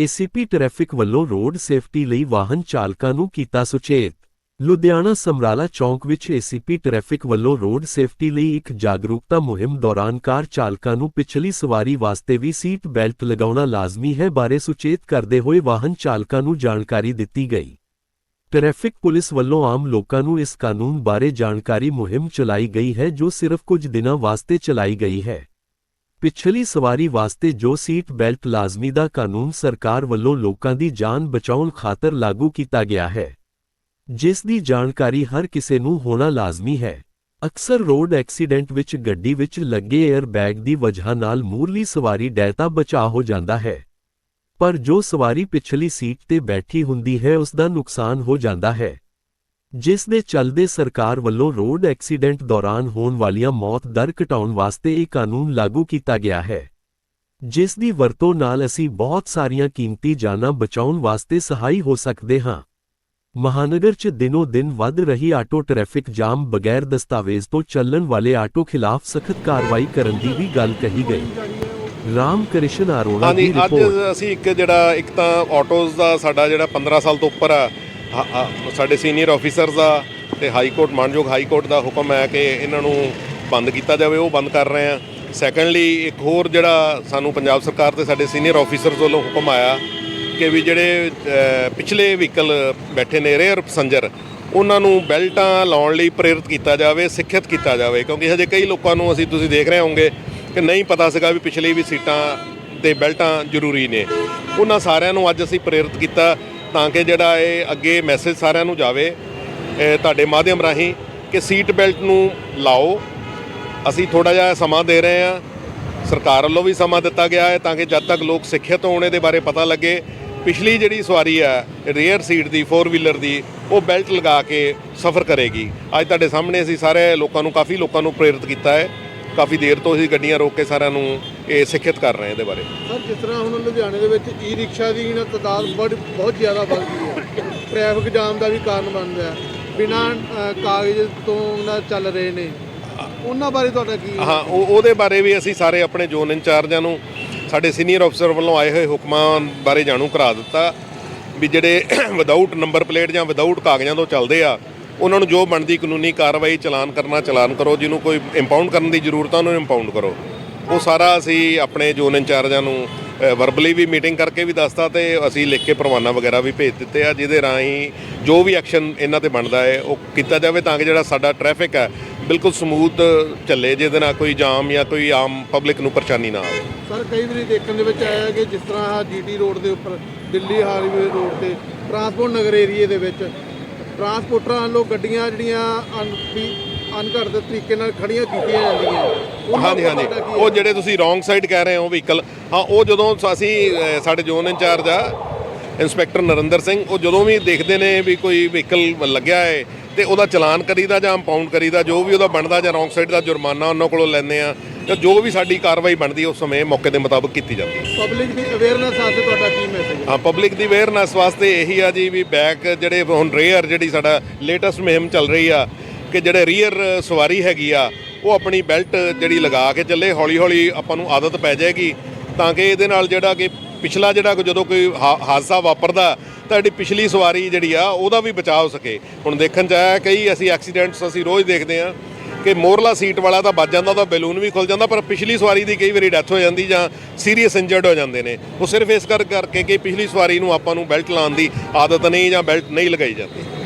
ACP traffic ਵੱਲੋਂ road safety ਲਈ ਵਾਹਨ ਚਾਲਕਾਂ ਨੂੰ ਕੀਤਾ ਸੁਚੇਤ। ਲੁਧਿਆਣਾ ਸਮਰਾਲਾ ਚੌਂਕ ਵਿੱਚ ਏਸੀਪੀ ਟ੍ਰੈਫਿਕ ਵੱਲੋਂ ਰੋਡ ਸੇਫਟੀ ਲਈ ਇੱਕ ਜਾਗਰੂਕਤਾ ਮੁਹਿੰਮ ਦੌਰਾਨ ਕਾਰ ਚਾਲਕਾਂ ਨੂੰ ਪਿਛਲੀ ਸਵਾਰੀ ਵਾਸਤੇ ਵੀ ਸੀਟ ਬੈਲਟ ਲਗਾਉਣਾ ਲਾਜ਼ਮੀ ਹੈ ਬਾਰੇ ਸੁਚੇਤ ਕਰਦੇ ਹੋਏ ਵਾਹਨ ਚਾਲਕਾਂ ਨੂੰ ਜਾਣਕਾਰੀ ਦਿੱਤੀ ਗਈ। ਟ੍ਰੈਫਿਕ ਪੁਲਿਸ ਵੱਲੋਂ ਆਮ ਲੋਕਾਂ ਨੂੰ ਇਸ ਕਾਨੂੰਨ ਬਾਰੇ ਜਾਣਕਾਰੀ ਮੁਹਿੰਮ ਚਲਾਈ ਗਈ ਹੈ ਜੋ ਸਿਰਫ ਕੁਝ ਦਿਨਾਂ ਵਾਸਤੇ ਚਲਾਈ ਗਈ ਹੈ। ਪਿਛਲੀ ਸਵਾਰੀ ਵਾਸਤੇ ਜੋ ਸੀਟ ਬੈਲਟ ਲਾਜ਼ਮੀ ਦਾ ਕਾਨੂੰਨ ਸਰਕਾਰ ਵੱਲੋਂ ਲੋਕਾਂ ਦੀ ਜਾਨ ਬਚਾਉਣ ਖਾਤਰ ਲਾਗੂ ਕੀਤਾ ਗਿਆ ਹੈ। ਜਿਸ ਦੀ ਜਾਣਕਾਰੀ ਹਰ ਕਿਸੇ ਨੂੰ ਹੋਣਾ ਲਾਜ਼ਮੀ ਹੈ। ਅਕਸਰ ਰੋਡ ਐਕਸੀਡੈਂਟ ਵਿੱਚ ਗੱਡੀ ਵਿੱਚ ਲੱਗੇ 에ਅਰ ਬੈਗ ਦੀ ਵਜ੍ਹਾ ਨਾਲ ਮੂਰਲੀ ਸਵਾਰੀ ਡੈਤਾ ਬਚਾਅ ਹੋ ਜਾਂਦਾ ਹੈ। ਪਰ ਜੋ ਸਵਾਰੀ ਪਿਛਲੀ ਸੀਟ ਤੇ ਬੈਠੀ ਹੁੰਦੀ ਹੈ, ਉਸ ਦਾ ਨੁਕਸਾਨ ਹੋ ਜਾਂਦਾ ਹੈ। ਜਿਸ ਦੇ ਚੱਲਦੇ ਸਰਕਾਰ ਵੱਲੋਂ ਰੋਡ ਐਕਸੀਡੈਂਟ ਦੌਰਾਨ ਹੋਣ ਵਾਲੀਆਂ ਮੌਤ ਦਰ ਘਟਾਉਣ ਵਾਸਤੇ ਇਹ ਕਾਨੂੰਨ ਲਾਗੂ ਕੀਤਾ ਗਿਆ ਹੈ। ਜਿਸ ਦੀ ਵਰਤੋਂ ਨਾਲ ਅਸੀਂ ਬਹੁਤ ਸਾਰੀਆਂ ਕੀਮਤੀ ਜਾਨਾਂ ਬਚਾਉਣ ਵਾਸਤੇ ਸਹਾਈ ਹੋ ਸਕਦੇ ਹਾਂ। ਮਹਾਨਗਰ 'ਚ ਦਿਨੋ ਦਿਨ ਵੱਧ ਰਹੀ ਆਟੋ ਟ੍ਰੈਫਿਕ ਜਾਮ ਬਗੈਰ ਦਸਤਾਵੇਜ਼ ਤੋਂ ਚੱਲਣ ਵਾਲੇ ਆਟੋ ਖਿਲਾਫ ਸਖਤ ਕਾਰਵਾਈ ਕਰਨ ਦੀ ਵੀ ਗੱਲ ਕਹੀ ਗਈ। ਰਾਮ ਕ੍ਰਿਸ਼ਨ ਅਰੋੜਾ ਦੀ ਅੱਜ ਰਿਪੋਰਟ। ਅਸੀਂ ਇੱਕ ਜਿਹੜਾ ਇੱਕ ਤਾਂ ਆਟੋਜ਼ ਦਾ ਸਾਡਾ ਜਿਹੜਾ 15 ਸਾਲ ਤੋਂ ਉੱਪਰ ਆ ਸਾਡੇ ਸੀਨੀਅਰ ਆਫੀਸਰਸ ਦਾ ਤੇ ਹਾਈ ਕੋਰਟ ਮਾਨਯੋਗ ਹਾਈ ਕੋਰਟ ਦਾ ਹੁਕਮ ਹੈ ਕਿ ਇਹਨਾਂ ਨੂੰ ਬੰਦ ਕੀਤਾ ਜਾਵੇ, ਉਹ ਬੰਦ ਕਰ ਰਹੇ ਆ। ਸੈਕੰਡਲੀ ਇੱਕ ਹੋਰ ਜਿਹੜਾ ਸਾਨੂੰ ਪੰਜਾਬ ਸਰਕਾਰ ਤੇ ਸਾਡੇ ਸੀਨੀਅਰ ਆਫੀਸਰਸ ਵੱਲੋਂ ਹੁਕਮ ਆਇਆ ਕਿ ਵੀ ਜਿਹੜੇ ਪਿਛਲੇ ਵਹੀਕਲ ਬੈਠੇ ਨੇ ਰੇਅਰ ਪੈਸੰਜਰ ਉਹਨਾਂ ਨੂੰ ਬੈਲਟਾਂ ਲਾਉਣ ਲਈ ਪ੍ਰੇਰਿਤ ਕੀਤਾ ਜਾਵੇ, ਸਿੱਖਿਅਤ ਕੀਤਾ ਜਾਵੇ। ਕਿਉਂਕਿ ਹਜੇ ਕਈ ਲੋਕਾਂ ਨੂੰ ਅਸੀਂ ਤੁਸੀਂ ਦੇਖ ਰਹੇ ਹੋਵੋਗੇ ਕਿ ਨਹੀਂ ਪਤਾ ਸੀਗਾ ਵੀ ਪਿਛਲੀ ਵੀ ਸੀਟਾਂ ਤੇ ਬੈਲਟਾਂ ਜ਼ਰੂਰੀ ਨੇ। ਉਹਨਾਂ ਸਾਰਿਆਂ ਨੂੰ ਅੱਜ ਅਸੀਂ ਪ੍ਰੇਰਿਤ ਕੀਤਾ। ਤਾਂ ਕਿ ਜਿਹੜਾ ਇਹ ਅੱਗੇ ਮੈਸੇਜ ਸਾਰਿਆਂ ਨੂੰ ਜਾਵੇ ਤੁਹਾਡੇ ਮਾਧਿਅਮ ਰਾਹੀਂ ਕਿ ਸੀਟ ਬੈਲਟ ਨੂੰ ਲਾਓ। ਅਸੀਂ ਥੋੜਾ ਜਿਹਾ ਸਮਾਂ ਦੇ ਰਹੇ ਹਾਂ। ਸਰਕਾਰ ਵੱਲੋਂ ਵੀ ਸਮਾਂ ਦਿੱਤਾ ਗਿਆ ਹੈ ਤਾਂ ਕਿ ਜਦ ਤੱਕ ਲੋਕ ਸਿੱਖਿਅਤ ਹੋਣੇ ਦੇ ਬਾਰੇ ਪਤਾ ਲੱਗੇ। ਪਿਛਲੀ ਜਿਹੜੀ ਸਵਾਰੀ ਹੈ ਰੇਅਰ ਸੀਟ ਦੀ 4 ਵੀਲਰ ਦੀ, ਉਹ ਬੈਲਟ ਲਗਾ ਕੇ ਸਫ਼ਰ ਕਰੇਗੀ। ਅੱਜ ਤੁਹਾਡੇ ਸਾਹਮਣੇ ਅਸੀਂ ਸਾਰੇ ਲੋਕਾਂ ਨੂੰ, ਕਾਫੀ ਲੋਕਾਂ ਨੂੰ ਪ੍ਰੇਰਿਤ ਕੀਤਾ ਹੈ। ਕਾਫੀ ਦੇਰ ਤੋਂ ਅਸੀਂ ਗੱਡੀਆਂ ਰੋਕ ਕੇ ਸਾਰਿਆਂ ਨੂੰ ਇਹ ਸਿੱਖਿਅਤ ਕਰ ਰਹੇ ਹਾਂ ਇਹਦੇ ਬਾਰੇ। ਸਰ ਜਿਸ ਤਰ੍ਹਾਂ ਹੁਣ ਲੁਧਿਆਣੇ ਦੇ ਵਿੱਚ ਈ ਰਿਕਸ਼ਾ ਦੀ ਨਾ ਤਾਦਾਦ ਬੜ ਬਹੁਤ ਜ਼ਿਆਦਾ ਵੱਧ ਗਈ ਹੈ। ਟ੍ਰੈਫਿਕ ਜਾਮ ਦਾ ਵੀ ਕਾਰਨ ਬਣ ਰਿਹਾ ਬਿਨਾਂ ਕਾਗਜ਼ ਤੋਂ ਨਾ ਚੱਲ ਰਹੇ ਨੇ। ਉਹਨਾਂ ਬਾਰੇ ਤੁਹਾਡਾ ਕੀ ਹਾਂ? ਉਹ ਉਹਦੇ ਬਾਰੇ ਵੀ ਅਸੀਂ ਸਾਰੇ ਆਪਣੇ ਜ਼ੋਨ ਇੰਚਾਰਜਾਂ ਨੂੰ ਸਾਡੇ ਸੀਨੀਅਰ ਅਫਸਰ ਵੱਲੋਂ ਆਏ ਹੋਏ ਹੁਕਮਾਂ ਬਾਰੇ ਜਾਣੂ ਕਰਾ ਦਿੱਤਾ ਵੀ ਜਿਹੜੇ ਵਿਦਆਊਟ ਨੰਬਰ ਪਲੇਟ ਜਾਂ ਵਿਦਆਊਟ ਕਾਗਜ਼ਾਂ ਤੋਂ ਚੱਲਦੇ ਆ ਉਹਨਾਂ ਨੂੰ ਜੋ ਬਣਦੀ ਕਾਨੂੰਨੀ ਕਾਰਵਾਈ ਚਲਾਨ ਕਰਨਾ ਚਲਾਨ ਕਰੋ ਜਿਹਨੂੰ ਕੋਈ ਇੰਪਾਊਂਡ ਕਰਨ ਦੀ ਜ਼ਰੂਰਤ ਆ ਉਹਨੂੰ ਇੰਪਾਊਂਡ ਕਰੋ। ਉਹ ਸਾਰਾ ਅਸੀਂ ਆਪਣੇ ਜ਼ੋਨ ਇੰਚਾਰਜਾਂ ਨੂੰ ਵਰਬਲੀ ਵੀ ਮੀਟਿੰਗ ਕਰਕੇ ਵੀ ਦੱਸਤਾ ਤੇ ਅਸੀਂ ਲਿਖ ਕੇ ਪ੍ਰਵਾਨਾ ਵਗੈਰਾ ਵੀ ਭੇਜ ਦਿੱਤੇ ਆ, ਜਿਹਦੇ ਰਾਹੀਂ ਜੋ ਵੀ ਐਕਸ਼ਨ ਇਹਨਾਂ ਤੇ ਬਣਦਾ ਹੈ, ਉਹ ਕੀਤਾ ਜਾਵੇ ਤਾਂ ਕਿ ਜਿਹੜਾ ਸਾਡਾ ਟ੍ਰੈਫਿਕ ਹੈ, ਬਿਲਕੁਲ ਸਮੂਥ ਚੱਲੇ, ਜਿਹਦੇ ਨਾਲ ਕੋਈ ਜਾਮ ਜਾਂ ਕੋਈ ਆਮ ਪਬਲਿਕ ਨੂੰ ਪਰੇਸ਼ਾਨੀ ਨਾ ਆਵੇ। ਸਰ, ਕਈ ਵਾਰੀ ਦੇਖਣ ਦੇ ਵਿੱਚ ਆਇਆ ਕਿ ਜਿਸ ਤਰ੍ਹਾਂ ਆਹ ਜੀਟੀ ਰੋਡ ਦੇ ਉੱਪਰ, ਦਿੱਲੀ ਹਾਈਵੇ ਰੋਡ ਤੇ ਟਰਾਂਸਪੋਰਟ ਨਗਰ ਏਰੀਏ ਦੇ ਵਿੱਚ ਟਰਾਂਸਪੋਰਟਰਾਂ ਵੱਲੋਂ ਗੱਡੀਆਂ ਜਿਹੜੀਆਂ ਅਨਘੜਤ ਤਰੀਕੇ ਨਾਲ ਖੜੀਆਂ ਕੀਤੀਆਂ ਜਾਂਦੀਆਂ। ਉਹਨਾਂ ਹਾਂਜੀ ਦਾ ਹਾਂਜੀ। ਤੁਹਾਡਾ ਕੀ ਉਹ ਜਿਹੜੇ ਤੁਸੀਂ ਰੋਂਗ ਸਾਈਡ ਕਹਿ ਰਹੇ ਹੋ ਵਹੀਕਲ ਹਾਂ ਉਹ ਜਦੋਂ ਅਸੀਂ ਸਾਡੇ ਜ਼ੋਨ ਇੰਚਾਰਜ ਆ ਇੰਸਪੈਕਟਰ ਨਰਿੰਦਰ ਸਿੰਘ ਉਹ ਜਦੋਂ ਵੀ ਦੇਖਦੇ ਨੇ ਵੀ ਕੋਈ ਵਹੀਕਲ ਲੱਗਿਆ ਹੈ ਤੇ ਉਹਦਾ ਚਲਾਨ ਕਰੀਦਾ ਜਾਂ ਇੰਪਾਊਂਡ ਕਰੀਦਾ ਜੋ ਵੀ ਉਹਦਾ ਬਣਦਾ ਜਾਂ ਰੋਂਗ ਸਾਈਡ ਦਾ ਜੁਰਮਾਨਾ ਉਹਨਾਂ ਕੋਲੋਂ ਲੈਂਦੇ ਆ ਤੇ ਜੋ ਵੀ ਸਾਡੀ ਕਾਰਵਾਈ ਬਣਦੀ ਹੈ ਉਸ ਸਮੇਂ ਮੌਕੇ ਦੇ ਮੁਤਾਬਕ ਕੀਤੀ ਜਾਂਦੀ ਹੈ ਪਬਲਿਕ ਦੀ ਅਵੇਅਰਨੈਸ ਵਾਸਤੇ ਤੁਹਾਡਾ ਕੀ ਮੈਸੇਜ ਹੈ? ਹਾਂ ਪਬਲਿਕ ਦੀ ਅਵੇਅਰਨੈਸ ਵਾਸਤੇ ਇਹੀ ਆ ਜੀ ਵੀ ਬੈਕ ਜਿਹੜੇ ਹੁਣ ਰੇਅਰ ਜਿਹੜੀ ਸਾਡਾ ਲੇਟੈਸਟ ਮੁਹਿੰਮ ਚੱਲ ਰਹੀ ਆ ਕਿ ਜਿਹੜੇ ਰੀਅਰ ਸਵਾਰੀ ਹੈਗੀ ਆ, ਉਹ ਆਪਣੀ ਬੈਲਟ ਜਿਹੜੀ ਲਗਾ ਕੇ ਚੱਲੇ ਹੌਲੀ ਹੌਲੀ ਆਪਾਂ ਨੂੰ ਆਦਤ ਪੈ ਜਾਏਗੀ। ਤਾਂ ਕਿ ਇਹਦੇ ਨਾਲ ਜਿਹੜਾ ਕਿ ਪਿਛਲਾ ਜਿਹੜਾ ਜਦੋਂ ਕੋਈ ਹਾ- ਹਾਦਸਾ ਵਾਪਰਦਾ, ਤਾਂ ਜਿਹੜੀ ਪਿਛਲੀ ਸਵਾਰੀ ਜਿਹੜੀ ਆ, ਉਹਦਾ ਵੀ ਬਚਾਅ ਹੋ ਸਕੇ। ਹੁਣ ਦੇਖਣ ਚ ਆਇਆ, ਕਈ ਅਸੀਂ ਐਕਸੀਡੈਂਟਸ ਅਸੀਂ ਰੋਜ਼ ਦੇਖਦੇ ਆ ਕਿ ਮੋਰਲਾ ਸੀਟ ਵਾਲਾ ਤਾਂ ਵੱਜ ਜਾਂਦਾ, ਤਾਂ ਬੈਲੂਨ ਵੀ ਖੁੱਲ ਜਾਂਦਾ, ਪਰ ਪਿਛਲੀ ਸਵਾਰੀ ਦੀ ਕਈ ਵਾਰੀ ਡੈਥ ਹੋ ਜਾਂਦੀ ਜਾਂ ਸੀਰੀਅਸ ਇੰਜਰਡ ਹੋ ਜਾਂਦੇ ਨੇ। ਉਹ ਸਿਰਫ ਇਸ ਕਰ, ਕਰਕੇ ਕਿ ਪਿਛਲੀ ਸਵਾਰੀ ਨੂੰ ਆਪਾਂ ਨੂੰ ਬੈਲਟ ਲਾਉਣ ਦੀ ਆਦਤ ਨਹੀਂ ਜਾਂ ਬੈਲਟ ਨਹੀਂ ਲਗਾਈ ਜਾਂਦੀ।